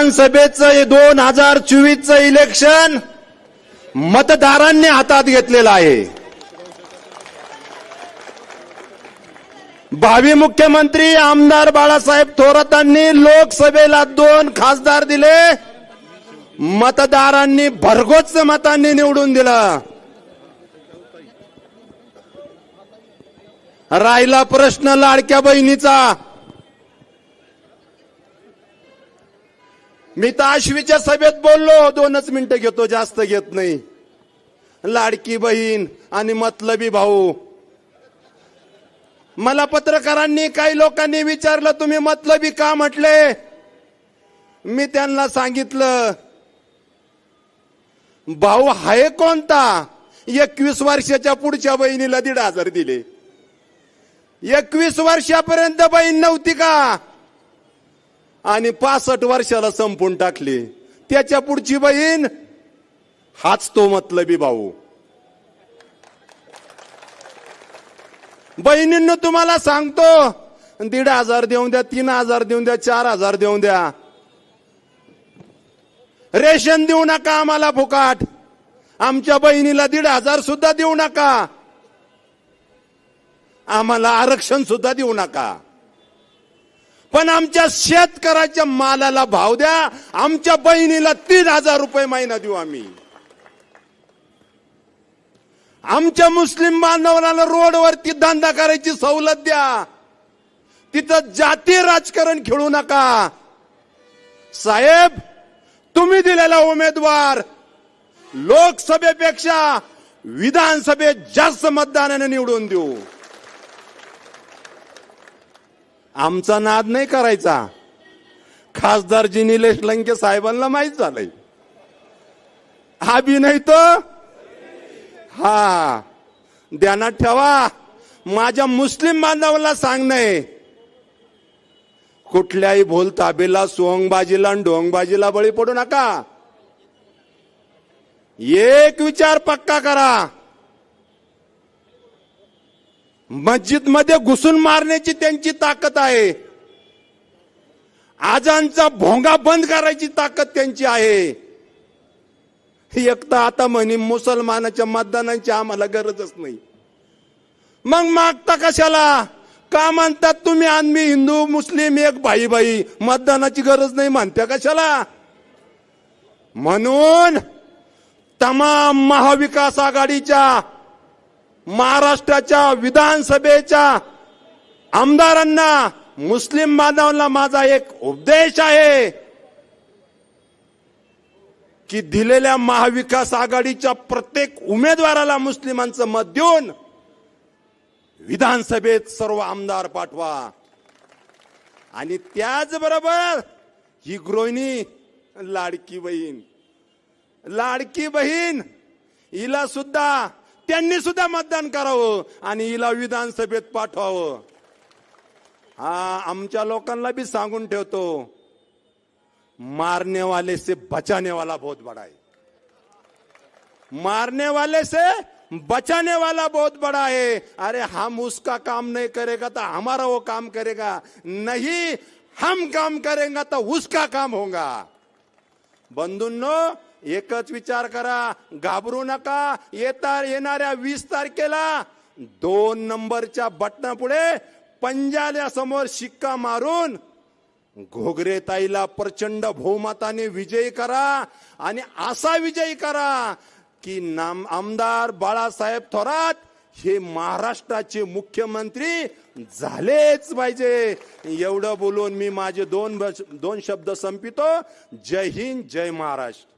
विधानसभेचं दोन हजार चोवीसचं इलेक्शन मतदारांनी हातात घेतलेलं आहे. भावी मुख्यमंत्री आमदार बाळासाहेब थोरातांनी लोकसभेला दोन खासदार दिले. मतदारांनी भरघोस मतांनी निवडून दिलं. राहिला प्रश्न लाडक्या बहिणीचा. मी तर आश्वीच्या सभेत बोललो दोनच मिनिटं घेतो जास्त घेत नाही. लाडकी बहीण आणि मतलबी भाऊ. मला पत्रकारांनी काही लोकांनी विचारलं तुम्ही मतलबी का म्हटले? मी त्यांना सांगितलं भाऊ आहे कोणता? एकवीस वर्षाच्या पुढच्या बहिणीला दीड हजार दिले. एकवीस वर्षापर्यंत बहीण नव्हती का? आणि पासष्ट वर्षाला संपून टाकली. त्याच्या पुढची बहीण हाच तो मतलबी भाऊ. बहिणींनो तुम्हाला सांगतो दीड हजार देऊन द्या तीन हजार देऊन द्या चार हजार देऊन द्या. रेशन देऊ नका आम्हाला फुकाट. आमच्या बहिणीला दीड हजार सुद्धा देऊ नका. आम्हाला आरक्षण सुद्धा देऊ नका. पण आमच्या शेतकऱ्याच्या मालाला भाव द्या. आमच्या बहिणीला तीन हजार रुपये महिना देऊ आम्ही. आमच्या मुस्लिम बांधवांना रोडवरती धंदा करायची सवलत द्या. तिथं जाती राजकारण खेळू नका. साहेब तुम्ही दिलेला उमेदवार लोकसभेपेक्षा विधानसभेत जास्त मतदानाने निवडून देऊ. आमचा नाद नाही करायचा. खासदारजी निलेश लंके साहेबांना माहीत झालंय. हा बी नाही तो? हा. ध्यानात ठेवा. माझ्या मुस्लिम बांधवाला सांगणं कुठल्याही भोल ताबेला सोंगबाजीला आणि ढोंगबाजीला बळी पडू नका. एक विचार पक्का करा. मस्जिदमध्ये घुसून मारण्याची त्यांची ताकद आहे. आजांचा भोंगा बंद करायची ताकद त्यांची आहे. एक तर आता म्हणे मुसलमानाच्या मतदानाची आम्हाला गरजच नाही. मग मागता कशाला? का म्हणतात तुम्ही आम्ही हिंदू मुस्लिम एक भाई भाई मतदानाची गरज नाही म्हणत्या कशाला? म्हणून तमाम महाविकास आघाडीच्या महाराष्ट्राच्या विधानसभेच्या आमदारांना मुस्लिम बांधवांना माझा एक उपदेश आहे की दिलेल्या महाविकास आघाडीच्या प्रत्येक उमेदवाराला मुस्लिमांचं मत देऊन विधानसभेत सर्व आमदार पाठवा. आणि त्याचबरोबर ही गृहिणी लाडकी बहीण. लाडकी बहीण हिला सुद्धा त्यांनी सुद्धा मतदान करावं आणि हिला विधानसभेत पाठवावं. हा आमच्या लोकांना बी सांगून ठेवतो मारने वाले से बचाने वाला बहुत बड़ा है. मारने वाले से बचाने वाला बहुत बड़ा है. अरे हम उसका काम नहीं करेगा तो हमारा वो काम करेगा. नहीं हम काम करेंगे तो उसका काम होगा. बंधूंनो एकच विचार करा घाबरू नका. येता येणाऱ्या वीस तारखेला दोन नंबरच्या बटना पुढे पंजाल्या समोर शिक्का मारून घोगरे ताईला प्रचंड बहुमताने विजयी करा आणि असा विजयी करा की नाम आमदार बाळासाहेब थोरात हे महाराष्ट्राचे मुख्यमंत्री झालेच पाहिजे. एवढं बोलून मी माझे दोन दोन शब्द संपितो. जय हिंद जय महाराष्ट्र.